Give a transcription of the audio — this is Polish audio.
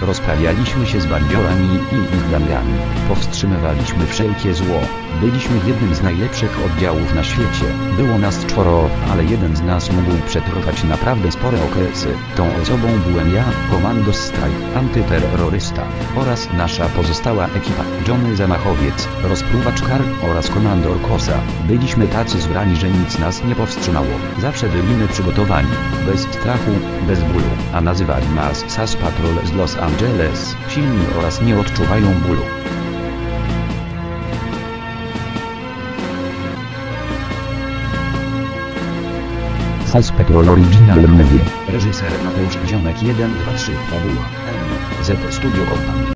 Rozprawialiśmy się z bandziorami i ich gangami. Powstrzymywaliśmy wszelkie zło. Byliśmy jednym z najlepszych oddziałów na świecie. Było nas czworo, ale jeden z nas mógł przetrwać naprawdę spore okresy. Tą osobą byłem ja, komando Strike, antyterrorysta oraz nasza pozostała ekipa. Johnny Zamachowiec, rozpruwacz Karl oraz komandor Kosa. Byliśmy tacy zbrani, że nic nas nie powstrzymało. Zawsze byliśmy przygotowani. Bez strachu, bez bólu. A nazywali nas SAS Patrol z Los Angeles. Silni oraz nie odczuwają bólu. SAS Petrol Original Movie. Reżyser Mateusz Ziomek 123 Fabuła. M. Z Studio Opan.